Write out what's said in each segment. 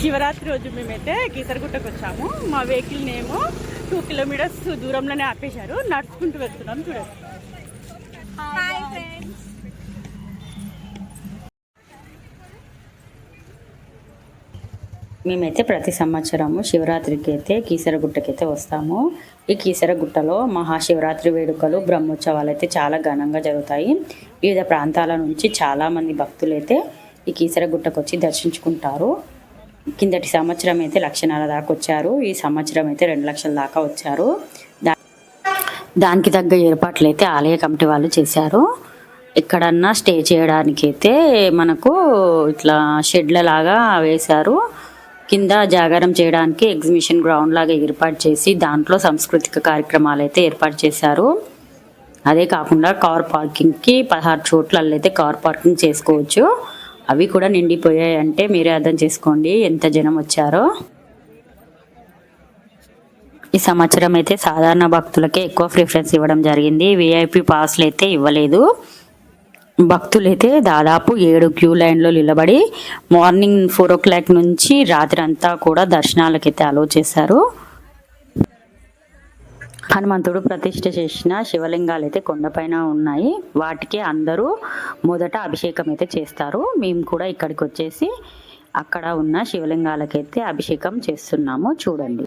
శివరాత్రి రోజు మేమైతే కీసరగుట్టకు వచ్చాము మా వెహికల్ నేమో టూ కిలోమీటర్స్ దూరంలోనే ఆపేశారు. నడుచుకుంటూ వెళ్తున్నాం చూడండి హాయ్ ఫ్రెండ్స్ మేమైతే ప్రతి సంవత్సరము శివరాత్రికి అయితే కీసరగుట్టకి అయితే వస్తాము. ఈ కీసరగుట్టలో మహాశివరాత్రి వేడుకలు బ్రహ్మోత్సవాలు అయితే చాలా ఘనంగా జరుగుతాయి. వివిధ ప్రాంతాల నుంచి చాలామంది భక్తులు అయితే ఈ కీసరగుట్టకు వచ్చి దర్శించుకుంటారు. కిందటి సంవత్సరం అయితే లక్షణాల దాకా వచ్చారు. ఈ సంవత్సరం అయితే రెండు లక్షల దాకా వచ్చారు. దా- దానికి తగ్గ ఏర్పాట్లు అయితే ఆలయ కమిటీ వాళ్ళు చేశారు. ఎక్కడన్నా స్టే చేయడానికి అయితే మనకు ఇట్లా షెడ్ల లాగా వేశారు. కింద జాగారం చేయడానికి ఎగ్జిబిషన్ గ్రౌండ్ లాగా ఏర్పాటు చేసి దాంట్లో సాంస్కృతిక కార్యక్రమాలు అయితే ఏర్పాటు చేశారు. అదే కాకుండా కార్ పార్కింగ్కి పదహారు చోట్ల అయితే కార్ పార్కింగ్ చేసుకోవచ్చు. అవి కూడా నిండిపోయాయి అంటే మీరే అర్థం చేసుకోండి ఎంత జనం వచ్చారో. ఈ సంవత్సరం అయితే సాధారణ భక్తులకే ఎక్కువ ప్రిఫరెన్స్ ఇవ్వడం జరిగింది. విఐపి పాస్లు అయితే ఇవ్వలేదు. భక్తులైతే దాదాపు ఏడు క్యూ లైన్లో నిలబడి మార్నింగ్ ఫోర్ ఓ క్లాక్ నుంచి రాత్రి అంతా కూడా దర్శనాలకైతే అలో చేశారు. హనుమంతుడు ప్రతిష్ఠ చేసిన శివలింగాలు అయితే కొండపైన ఉన్నాయి. వాటికి అందరూ మొదట అభిషేకం అయితే చేస్తారు. మేము కూడా ఇక్కడికి వచ్చేసి అక్కడ ఉన్న శివలింగాలకైతే అభిషేకం చేస్తున్నాము. చూడండి.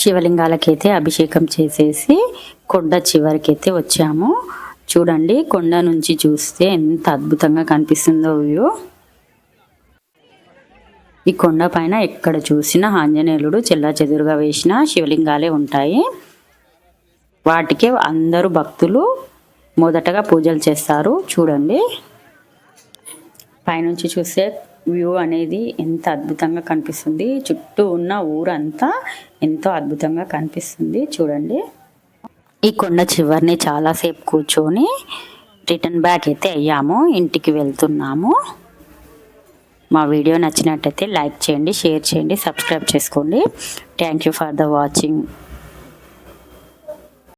శివలింగాలకైతే అభిషేకం చేసేసి కొండ చివరికైతే వచ్చాము. చూడండి కొండ నుంచి చూస్తే ఎంత అద్భుతంగా కనిపిస్తుందో వ్యూ. ఈ కొండ పైన ఎక్కడ చూసినా ఆంజనేయులుడు చెల్లా చెదురుగా వేసిన శివలింగాలే ఉంటాయి. వాటికి అందరూ భక్తులు మొదటగా పూజలు చేస్తారు. చూడండి. పైనుంచి చూస్తే వ్యూ అనేది ఎంత అద్భుతంగా కనిపిస్తుంది. చుట్టూ ఉన్న ఊరంతా ఎంతో అద్భుతంగా కనిపిస్తుంది. చూడండి. ఈ కొండ చివరిని చాలాసేపు కూర్చొని రిటర్న్ బ్యాక్ అయితే అయ్యాము. ఇంటికి వెళ్తున్నాము. మా వీడియో నచ్చినట్టయితే లైక్ చేయండి షేర్ చేయండి సబ్స్క్రైబ్ చేసుకోండి. Thank you for the watching